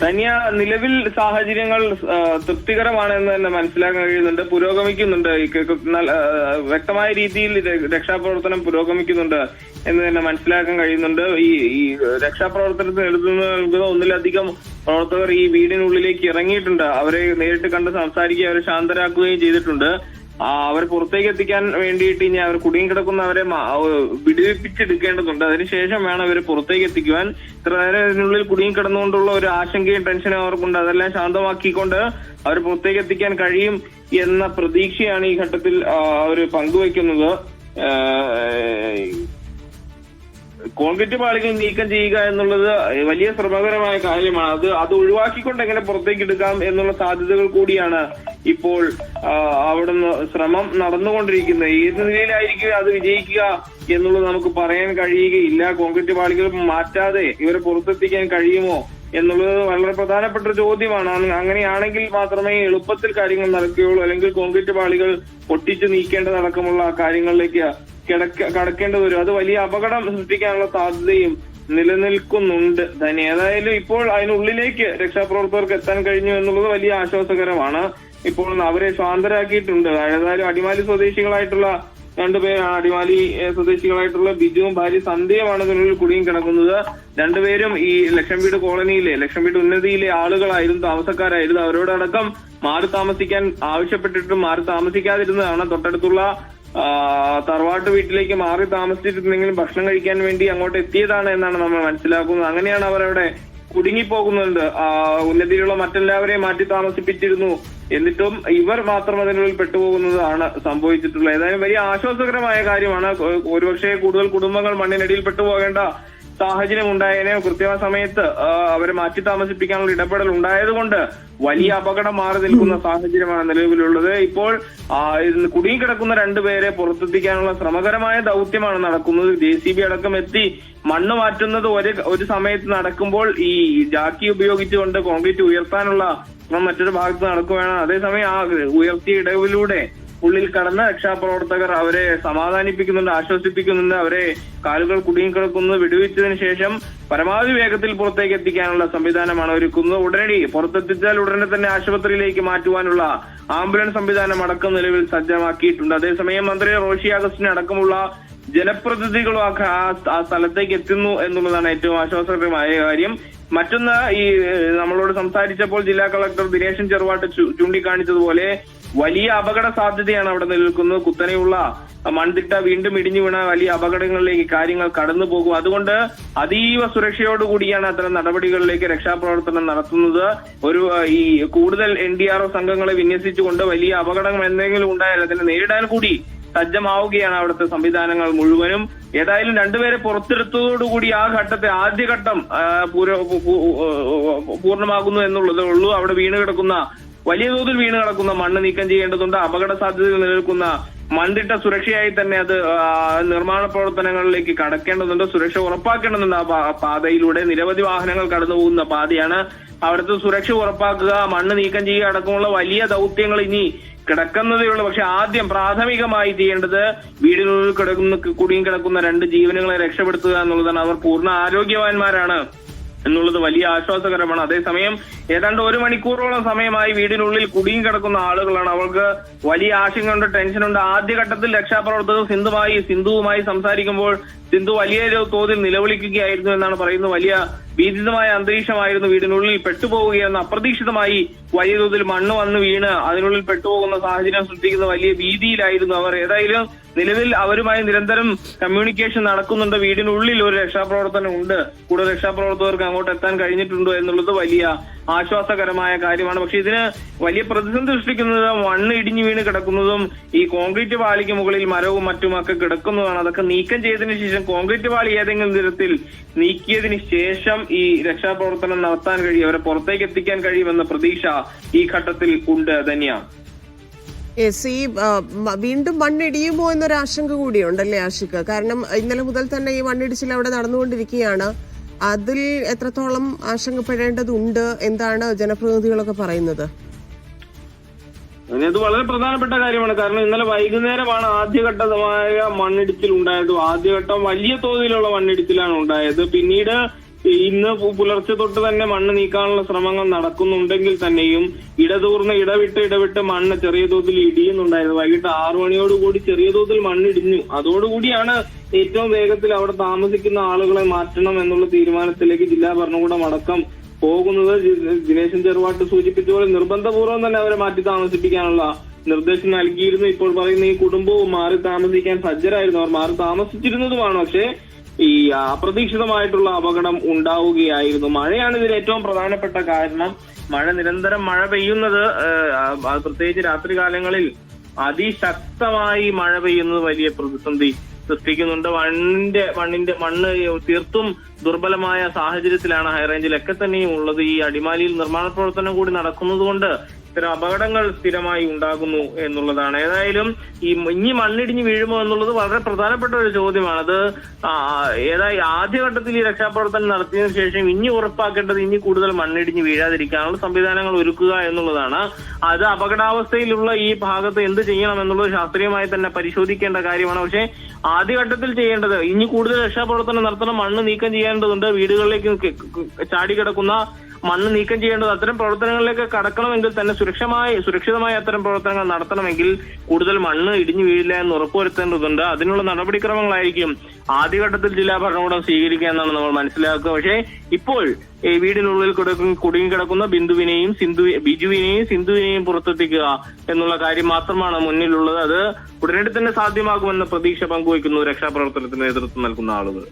ധന്യ നിലവിൽ സാഹചര്യങ്ങൾ തൃപ്തികരമാണെന്ന് തന്നെ മനസ്സിലാക്കാൻ കഴിയുന്നുണ്ട്. പുരോഗമിക്കുന്നുണ്ട്. വ്യക്തമായ രീതിയിൽ രക്ഷാപ്രവർത്തനം പുരോഗമിക്കുന്നുണ്ട് എന്ന് തന്നെ മനസ്സിലാക്കാൻ കഴിയുന്നുണ്ട്. ഈ ഈ രക്ഷാപ്രവർത്തനത്തിന് എഴുതുന്ന നൽകുന്ന ഒന്നിലധികം പ്രവർത്തകർ ഈ വീടിനുള്ളിലേക്ക് ഇറങ്ങിയിട്ടുണ്ട്. അവരെ നേരിട്ട് കണ്ട് സംസാരിക്കുകയും അവരെ ശാന്തരാക്കുകയും ചെയ്തിട്ടുണ്ട്. ആ, അവരെ പുറത്തേക്ക് എത്തിക്കാൻ വേണ്ടിയിട്ട് ഇനി അവർ കുടുങ്ങി കിടക്കുന്നവരെ മ- വിടുവിപ്പിച്ചെടുക്കേണ്ടതുണ്ട്. അതിനുശേഷം വേണം അവരെ പുറത്തേക്ക് എത്തിക്കുവാൻ. ഇത്ര നേരം ഇതിനുള്ളിൽ കുടുങ്ങി കിടന്നുകൊണ്ടുള്ള ഒരു ആശങ്കയും ടെൻഷനും അവർക്കുണ്ട്. അതെല്ലാം ശാന്തമാക്കിക്കൊണ്ട് അവർ പുറത്തേക്ക് എത്തിക്കാൻ കഴിയും എന്ന പ്രതീക്ഷയാണ് ഈ ഘട്ടത്തിൽ അവർ പങ്കുവയ്ക്കുന്നത്. കോൺക്രീറ്റ് പാളികൾ നീക്കം ചെയ്യുക എന്നുള്ളത് വലിയ ശ്രമകരമായ കാര്യമാണ്. അത് അത് ഒഴിവാക്കിക്കൊണ്ട് എങ്ങനെ പുറത്തേക്ക് എടുക്കാം എന്നുള്ള സാധ്യതകൾ കൂടിയാണ് ഇപ്പോൾ അവിടെ അവിടുന്ന് ശ്രമം നടന്നുകൊണ്ടിരിക്കുന്നത്. ഏത് നിലയിലായിരിക്കും അത് വിജയിക്കുക എന്നുള്ളത് നമുക്ക് പറയാൻ കഴിയുകയില്ല. കോൺക്രീറ്റ് പാളികൾ മാറ്റാതെ ഇവരെ പുറത്തെത്തിക്കാൻ കഴിയുമോ എന്നുള്ളത് വളരെ പ്രധാനപ്പെട്ട ഒരു ചോദ്യമാണ്. അങ് അങ്ങനെയാണെങ്കിൽ മാത്രമേ എളുപ്പത്തിൽ കാര്യങ്ങൾ നടക്കുകയുള്ളൂ. അല്ലെങ്കിൽ കോൺക്രീറ്റ് പാളികൾ പൊട്ടിച്ചു നീക്കേണ്ടതടക്കമുള്ള കാര്യങ്ങളിലേക്ക് കിടക്ക കടക്കേണ്ടി വരും. അത് വലിയ അപകടം സൃഷ്ടിക്കാനുള്ള സാധ്യതയും നിലനിൽക്കുന്നുണ്ട് തന്നെ ഏതായാലും ഇപ്പോൾ അതിനുള്ളിലേക്ക് രക്ഷാപ്രവർത്തകർക്ക് എത്താൻ കഴിഞ്ഞു എന്നുള്ളത് വലിയ ആശ്വാസകരമാണ്. ഇപ്പോൾ അവരെ സ്വാതന്ത്രരാക്കിയിട്ടുണ്ട് ഏതായാലും അടിമാലി സ്വദേശികളായിട്ടുള്ള രണ്ടുപേരാണ് അടിമാലി സ്വദേശികളായിട്ടുള്ള ബിജുവും ഭാര്യ സന്ധ്യയുമാണ് ഇതിനുള്ളിൽ കുടുങ്ങി കിടക്കുന്നത്. രണ്ടുപേരും ഈ ലക്ഷംവീട് കോളനിയിലെ ലക്ഷം വീട് ഉന്നതിയിലെ ആളുകളായിരുന്നു താമസക്കാരായിരുന്നു. അവരോടടക്കം മാറി താമസിക്കാൻ ആവശ്യപ്പെട്ടിട്ടും മാറി താമസിക്കാതിരുന്നതാണ്. തൊട്ടടുത്തുള്ള തറവാട്ട് വീട്ടിലേക്ക് മാറി താമസിച്ചിരുന്നെങ്കിലും ഭക്ഷണം കഴിക്കാൻ വേണ്ടി അങ്ങോട്ട് എത്തിയതാണ് എന്നാണ് നമ്മൾ മനസ്സിലാക്കുന്നത്. അങ്ങനെയാണ് അവരവിടെ കുടുങ്ങിപ്പോകുന്നുണ്ട് ഉന്നതിയിലുള്ള മറ്റെല്ലാവരെയും മാറ്റി താമസിപ്പിച്ചിരുന്നു. എന്നിട്ടും ഇവർ മാത്രം അതിനുള്ളിൽ പെട്ടുപോകുന്നതാണ് സംഭവിച്ചിട്ടുള്ളത്. ഏതായാലും വലിയ ആശ്വാസകരമായ കാര്യമാണ്. ഒരുപക്ഷെ കൂടുതൽ കുടുംബങ്ങൾ മണ്ണിനടിയിൽ പെട്ടുപോകേണ്ട സാഹചര്യം ഉണ്ടായതിനെ കൃത്യമായ സമയത്ത് അവരെ മാറ്റി താമസിപ്പിക്കാനുള്ള ഇടപെടൽ ഉണ്ടായതുകൊണ്ട് വലിയ അപകടം മാറി നിൽക്കുന്ന സാഹചര്യമാണ് നിലവിലുള്ളത്. ഇപ്പോൾ കുടുങ്ങിക്കിടക്കുന്ന രണ്ടുപേരെ പുറത്തെത്തിക്കാനുള്ള ശ്രമകരമായ ദൗത്യമാണ് നടക്കുന്നത്. ജെ സി ബി അടക്കം എത്തി മണ്ണ് മാറ്റുന്നത് ഒരു ഒരു സമയത്ത് നടക്കുമ്പോൾ ഈ ജാക്കി ഉപയോഗിച്ചുകൊണ്ട് കോൺക്രീറ്റ് ഉയർത്താനുള്ള ശ്രമം മറ്റൊരു ഭാഗത്ത് നടക്കുകയാണ്. അതേസമയം ആ ഉയർത്തിയ ഇടവിലൂടെ ഉള്ളിൽ കടന്ന് രക്ഷാപ്രവർത്തകർ അവരെ സമാധാനിപ്പിക്കുന്നുണ്ട് ആശ്വസിപ്പിക്കുന്നുണ്ട് അവരെ കാലുകൾ കുടുങ്ങിക്കിടക്കുന്നത് വിടുവിച്ചതിന് ശേഷം പരമാവധി വേഗത്തിൽ പുറത്തേക്ക് എത്തിക്കാനുള്ള സംവിധാനമാണ് ഒരുക്കുന്നത്. ഉടനടി പുറത്തെത്തിച്ചാൽ ഉടനെ തന്നെ ആശുപത്രിയിലേക്ക് മാറ്റുവാനുള്ള ആംബുലൻസ് സംവിധാനം അടക്കം നിലവിൽ സജ്ജമാക്കിയിട്ടുണ്ട്. അതേസമയം മന്ത്രി റോഷി അഗസ്റ്റിന് അടക്കമുള്ള ജനപ്രതിനിധികളും ആ സ്ഥലത്തേക്ക് എത്തുന്നു എന്നുള്ളതാണ് ഏറ്റവും ആശ്വാസകരമായ കാര്യം. മറ്റൊന്ന് ഈ നമ്മളോട് സംസാരിച്ചപ്പോൾ ജില്ലാ കളക്ടർ ദിനേശൻ ചെറുവാട്ട് ചൂണ്ടിക്കാണിച്ചതുപോലെ വലിയ അപകട സാധ്യതയാണ് അവിടെ നിൽക്കുന്നത് കുത്തനെയുള്ള മൺതിട്ട വീണ്ടും ഇടിഞ്ഞു വീണ വലിയ അപകടങ്ങളിലേക്ക് കാര്യങ്ങൾ കടന്നു പോകും. അതുകൊണ്ട് അതീവ സുരക്ഷയോടുകൂടിയാണ് അത്തരം നടപടികളിലേക്ക് രക്ഷാപ്രവർത്തനം നടത്തുന്നത്. ഒരു ഈ കൂടുതൽ എൻ ഡി ആർ ഒ സംഘങ്ങളെ വിന്യസിച്ചുകൊണ്ട് വലിയ അപകടം എന്തെങ്കിലും ഉണ്ടായാൽ അതിനെ നേരിടാൻ കൂടി സജ്ജമാവുകയാണ് അവിടുത്തെ സംവിധാനങ്ങൾ മുഴുവനും. ഏതായാലും രണ്ടുപേരെ പുറത്തെടുത്തതോടുകൂടി ആ ഘട്ടത്തെ ആദ്യഘട്ടം പൂർണമാകുന്നു എന്നുള്ളതേ ഉള്ളൂ. അവിടെ വീണ് കിടക്കുന്ന വലിയ തോതിൽ വീണ് കിടക്കുന്ന മണ്ണ് നീക്കം ചെയ്യേണ്ടതുണ്ട്. അപകട സാധ്യതകൾ നിലനിൽക്കുന്ന മണ്ണിട്ട സുരക്ഷയായി തന്നെ അത് നിർമ്മാണ പ്രവർത്തനങ്ങളിലേക്ക് കടക്കേണ്ടതുണ്ട്. സുരക്ഷ ഉറപ്പാക്കേണ്ടതുണ്ട് ആ പാതയിലൂടെ. നിരവധി വാഹനങ്ങൾ കടന്നു പോകുന്ന പാതയാണ്. അവിടുത്തെ സുരക്ഷ ഉറപ്പാക്കുക മണ്ണ് നീക്കം ചെയ്യുക അടക്കമുള്ള വലിയ ദൗത്യങ്ങൾ ഇനി കിടക്കുന്നതേ ഉള്ളൂ പക്ഷെ ആദ്യം പ്രാഥമികമായി ചെയ്യേണ്ടത് വീടിനുള്ളിൽ കിടക്കുന്ന കുടിയും കിടക്കുന്ന രണ്ട് ജീവനുകളെ രക്ഷപ്പെടുത്തുക എന്നുള്ളതാണ്. അവർ പൂർണ ആരോഗ്യവാന്മാരാണ് എന്നുള്ളത് വലിയ ആശ്വാസകരമാണ്. അതേസമയം ഏതാണ്ട് ഒരു മണിക്കൂറോളം സമയമായി വീടിനുള്ളിൽ കുടിയും കിടക്കുന്ന ആളുകളാണ്. അവർക്ക് വലിയ ആശങ്കയുണ്ട് ടെൻഷനുണ്ട്. ആദ്യഘട്ടത്തിൽ രക്ഷാപ്രവർത്തകർ സിന്ധുമായി സിന്ധുവുമായി സംസാരിക്കുമ്പോൾ സിന്ധു വലിയ തോതിൽ നിലവിളിക്കുകയായിരുന്നു എന്നാണ് പറയുന്നത്. വലിയ ഭീതിതമായ അന്തരീക്ഷമായിരുന്നു വീടിനുള്ളിൽ പെട്ടുപോവുകയെന്ന് അപ്രതീക്ഷിതമായി വലിയ തോതിൽ മണ്ണ് വന്ന് വീണ് അതിനുള്ളിൽ പെട്ടുപോകുന്ന സാഹചര്യം സൃഷ്ടിക്കുന്ന വലിയ ഭീതിയിലായിരുന്നു അവർ. ഏതായാലും നിലവിൽ അവരുമായി നിരന്തരം കമ്മ്യൂണിക്കേഷൻ നടക്കുന്നുണ്ട്. വീടിനുള്ളിൽ ഒരു രക്ഷാപ്രവർത്തനം ഉണ്ട്. കൂടുതൽ രക്ഷാപ്രവർത്തകർക്ക് അങ്ങോട്ട് എത്താൻ കഴിഞ്ഞിട്ടുണ്ടോ എന്നുള്ളത് വലിയ ആശ്വാസകരമായ കാര്യമാണ്. പക്ഷെ ഇതിന് വലിയ പ്രതിസന്ധി സൃഷ്ടിക്കുന്നത് മണ്ണ് ഇടിഞ്ഞു വീണ് കിടക്കുന്നതും ഈ കോൺക്രീറ്റ് പാളിക്ക് മുകളിൽ മരവും മറ്റുമൊക്കെ കിടക്കുന്നതാണ് അതൊക്കെ നീക്കം ചെയ്തതിനു ശേഷം കോൺക്രീറ്റ് പാളി ഏതെങ്കിലും തരത്തിൽ നീക്കിയതിന് ശേഷം ഈ രക്ഷാപ്രവർത്തനം നടത്താൻ കഴിയും. അവരെ പുറത്തേക്ക് എത്തിക്കാൻ കഴിയുമെന്ന പ്രതീക്ഷ ഈ ഘട്ടത്തിൽ ഉണ്ട് തന്നെയാണ് ഈ വീണ്ടും മണ്ണിടിയുമോ എന്നൊരു ആശങ്ക കൂടിയുണ്ടല്ലേ ആഷിക്ക്? കാരണം ഇന്നലെ മുതൽ തന്നെ ഈ മണ്ണിടിച്ചിൽ അവിടെ നടന്നുകൊണ്ടിരിക്കുകയാണ്. അതിൽ എത്രത്തോളം ആശങ്കപ്പെടേണ്ടതുണ്ട് എന്താണ് ജനപ്രതിനിധികളൊക്കെ പറയുന്നത്? ഇത് വളരെ പ്രധാനപ്പെട്ട കാര്യമാണ്. കാരണം ഇന്നലെ വൈകുന്നേരമാണ് ആദ്യഘട്ടമായ മണ്ണിടിച്ചിൽ ഉണ്ടായത്. ആദ്യഘട്ടം വലിയ തോതിലുള്ള മണ്ണിടിച്ചിലാണ് ഉണ്ടായത്. പിന്നീട് ഇന്ന് പുലർച്ചെ തൊട്ട് തന്നെ മണ്ണ് നീക്കാനുള്ള ശ്രമങ്ങൾ നടക്കുന്നുണ്ടെങ്കിൽ തന്നെയും ഇടതൂർന്ന് ഇടവിട്ട് ഇടവിട്ട് മണ്ണ് ചെറിയ തോതിൽ ഇടിയുന്നുണ്ടായിരുന്നു. വൈകിട്ട് ആറു മണിയോടുകൂടി ചെറിയ തോതിൽ മണ്ണ് ഇടിഞ്ഞു. അതോടുകൂടിയാണ് ഏറ്റവും വേഗത്തിൽ അവിടെ താമസിക്കുന്ന ആളുകളെ മാറ്റണം എന്നുള്ള തീരുമാനത്തിലേക്ക് ജില്ലാ ഭരണകൂടം അടക്കം പോകുന്നത്. ദിനേശൻ ചെറുവാട്ട് സൂചിപ്പിച്ച പോലെ നിർബന്ധപൂർവം തന്നെ അവരെ മാറ്റി താമസിപ്പിക്കാനുള്ള നിർദ്ദേശം നൽകിയിരുന്നു. ഇപ്പോൾ പറയുന്ന ഈ കുടുംബവും മാറി താമസിക്കാൻ സജ്ജരായിരുന്നു. അവർ മാറി താമസിച്ചിരുന്നതുമാണ്. പക്ഷേ ഈ അപ്രതീക്ഷിതമായിട്ടുള്ള അപകടം ഉണ്ടാവുകയായിരുന്നു. മഴയാണ് ഇതിൽ ഏറ്റവും പ്രധാനപ്പെട്ട കാരണം. മഴ നിരന്തരം മഴ പെയ്യുന്നത് പ്രത്യേകിച്ച് രാത്രി കാലങ്ങളിൽ അതിശക്തമായി മഴ പെയ്യുന്നത് വലിയ പ്രതിസന്ധി സൃഷ്ടിക്കുന്നുണ്ട്. മണ്ണിന്റെ മണ്ണിന്റെ മണ്ണ് തീർത്തും ദുർബലമായ സാഹചര്യത്തിലാണ് ഹൈറേഞ്ചിലൊക്കെ തന്നെയും ഉള്ളത്. ഈ അടിമാലിയിൽ നിർമ്മാണ പ്രവർത്തനം കൂടി നടക്കുന്നത് കൊണ്ട് ഇത്തരം അപകടങ്ങൾ സ്ഥിരമായി ഉണ്ടാകുന്നു എന്നുള്ളതാണ്. ഏതായാലും ഈ ഇനി മണ്ണിടിഞ്ഞ് വീഴുമോ എന്നുള്ളത് വളരെ പ്രധാനപ്പെട്ട ഒരു ചോദ്യമാണ് അത് ഏതായി ആദ്യഘട്ടത്തിൽ ഈ രക്ഷാപ്രവർത്തനം നടത്തിയതിനു ശേഷം ഇനി ഉറപ്പാക്കേണ്ടത് ഇനി കൂടുതൽ മണ്ണിടിഞ്ഞ് വീഴാതിരിക്കാനുള്ള സംവിധാനങ്ങൾ ഒരുക്കുക എന്നുള്ളതാണ്. അത് അപകടാവസ്ഥയിലുള്ള ഈ ഭാഗത്ത് എന്ത് ചെയ്യണം എന്നുള്ളത് ശാസ്ത്രീയമായി തന്നെ പരിശോധിക്കേണ്ട കാര്യമാണ്. പക്ഷേ ആദ്യഘട്ടത്തിൽ ചെയ്യേണ്ടത് ഇനി കൂടുതൽ രക്ഷാപ്രവർത്തനം നടത്തണം മണ്ണ് നീക്കം ചെയ്യേണ്ടതുണ്ട് വീടുകളിലേക്ക് ചാടി കിടക്കുന്ന മണ്ണ് നീക്കം ചെയ്യേണ്ടത് അത്തരം പ്രവർത്തനങ്ങളിലേക്ക് കടക്കണമെങ്കിൽ തന്നെ സുരക്ഷമായി സുരക്ഷിതമായ അത്തരം പ്രവർത്തനങ്ങൾ നടത്തണമെങ്കിൽ കൂടുതൽ മണ്ണ് ഇടിഞ്ഞു വീഴില്ല എന്ന് ഉറപ്പുവരുത്തേണ്ടതുണ്ട്. അതിനുള്ള നടപടിക്രമങ്ങളായിരിക്കും ആദ്യഘട്ടത്തിൽ ജില്ലാ ഭരണകൂടം സ്വീകരിക്കുക എന്നാണ് നമ്മൾ മനസ്സിലാക്കുക. പക്ഷേ ഇപ്പോൾ ഈ വീടിനുള്ളിൽ കിടക്കും കുടുങ്ങിക്കിടക്കുന്ന ബിന്ദുവിനെയും സിന്ധു ബിജുവിനെയും സിന്ധുവിനെയും പുറത്തെത്തിക്കുക എന്നുള്ള കാര്യം മാത്രമാണ് മുന്നിലുള്ളത്. അത് ഉടനടി തന്നെ സാധ്യമാകുമെന്ന പ്രതീക്ഷ പങ്കുവയ്ക്കുന്നു രക്ഷാപ്രവർത്തനത്തിന് നേതൃത്വം നൽകുന്ന ആളുകൾ.